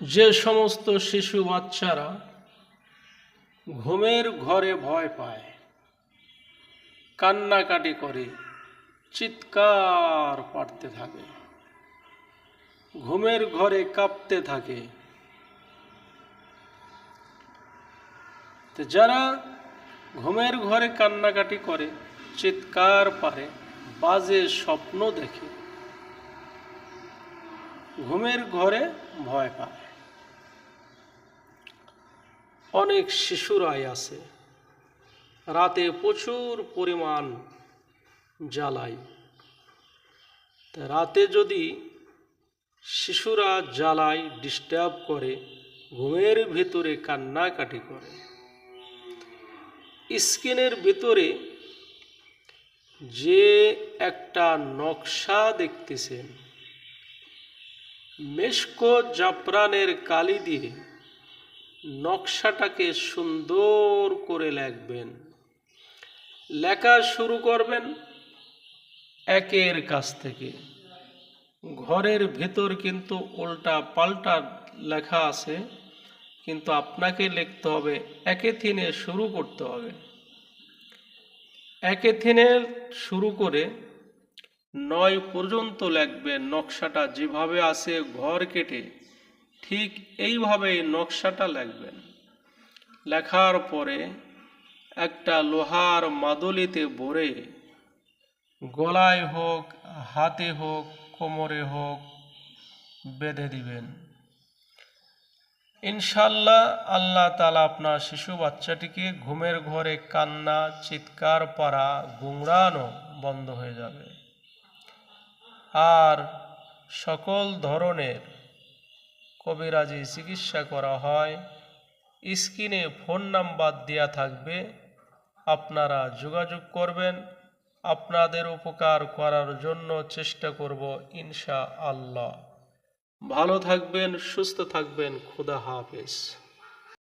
যে সমস্ত শিশু বাচ্চারা ঘুমের ঘরে ভয় পায়, কান্নাকাটি করে, চিৎকার পাড়তে থাকে, ঘুমের ঘরে কাঁপতে থাকে। তো যারা ঘুমের ঘরে কান্নাকাটি করে, চিৎকার পারে বাজে স্বপ্ন দেখে ঘুমের ঘরে ভয় পায়। অনেক শিশুরাই আছে, রাতে প্রচুর পরিমাণ জ্বালায়। রাতে যদি শিশুরা জ্বালায় ডিস্টার্ব করে, ঘুমের ভিতরে কান্নাকাটি করে, স্কিনের ভিতরে যে একটা নকশা দেখতেছেন মেশকো জাফরানের কালি দিয়ে নকশাটাকে সুন্দর করে লেখবেন। লেখা শুরু করবেন একের কাছ থেকে। ঘরের ভেতর কিন্তু উল্টা পাল্টা লেখা আছে, কিন্তু আপনাকে লিখতে হবে একে থিনে শুরু করতে হবে। একে থিনে শুরু করে নয় পর্যন্ত লিখবেন নকশাটা যেভাবে আছে ঘর কেটে ঠিক এইভাবে নকশাটা লিখবেন লেখার পরে একটা লোহার মাদলিতে ভরে গলায় হোক, হাতে হোক, কোমরে হোক বেঁধে দিবেন। ইনশাল্লাহ আল্লাহ তালা আপনার শিশু বাচ্চাটিকে ঘুমের ঘরে কান্না, চিৎকার, পাড়া গুংড়ানো বন্ধ হয়ে যাবে। আর সকল ধরনের কবিরাজি চিকিৎসা করা হয়। স্ক্রিনে ফোন নাম্বার দেওয়া থাকবে। আপনারা যোগাযোগ করবেন। আপনাদের উপকার করার জন্য চেষ্টা করব ইনশা আল্লাহ ভালো থাকবেন, সুস্থ থাকবেন। খুদা হাফেজ।